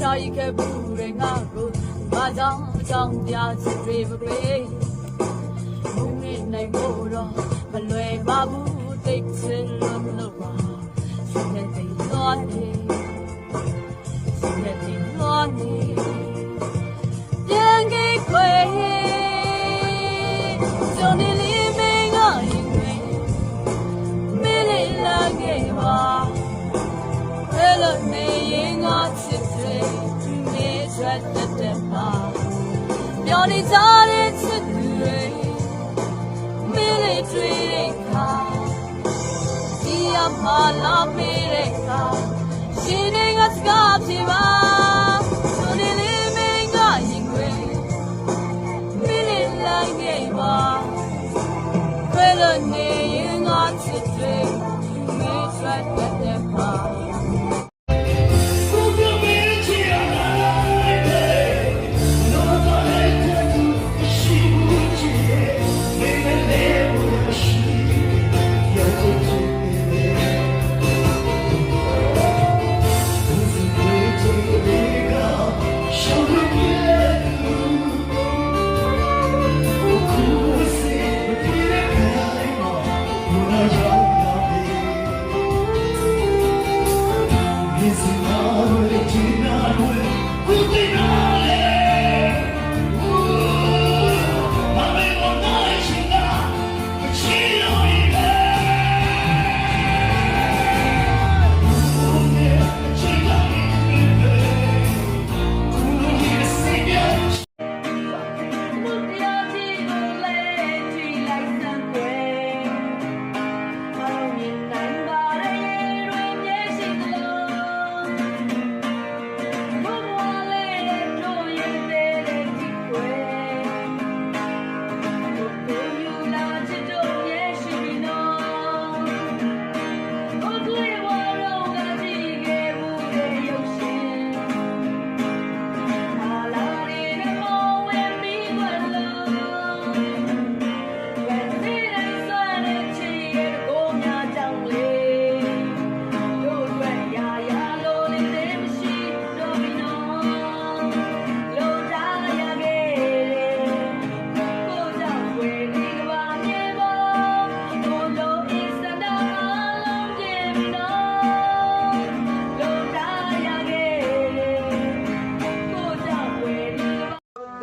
ချာရီခဲ့ဘူးတဲ့ငါကိုဘာကြောင့်အကြောင်းပြချစ်တွေမကွေဘုံနေနိုင်ဖို့တော့မလွယ်ပါဘူးတိတ်ချင်လို့လို့ပါရှင်တဲ့တိတ်သွားနေရှင်တဲ့တိတ်သွားနေပြန်ခဲ့ခွေဇွန်နေလေးမင်းကရင်ခွေမင်းလေးလာခဲ့ပါ Hello, me yin a chitri, me shred the depa. Yoni zare chitri, military ka. Dia mala mere ka, shining a scarf shiva. Suni ဘု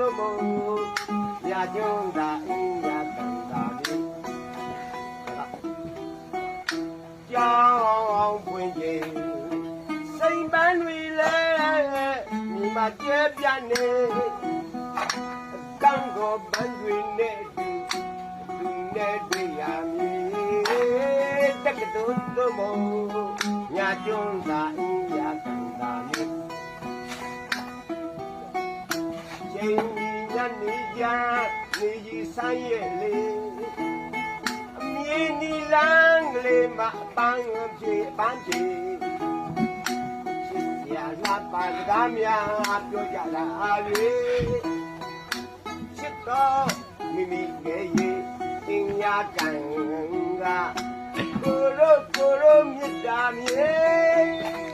သုမောရာကျုံသာအင်းရာတန်သာလေးကြောင်းပွင့်ခြင်းစိမ်ပန်းတွေလဲမိမကျဲပြနေကံကိုပန်းတွေ ချိန်ကြီးညနေကြနေကြီးဆိုင်ရဲ့လေအမြင်ဒီလန်းကလေးမအပန်းပြေအပန်းပြေချစ်ရလာပါစကားများပြောကြလာလေချစ်တော့မိမိကဲရဲ့အင်းညာကံကကိုရိုကိုရိုမြတ်တာမြေ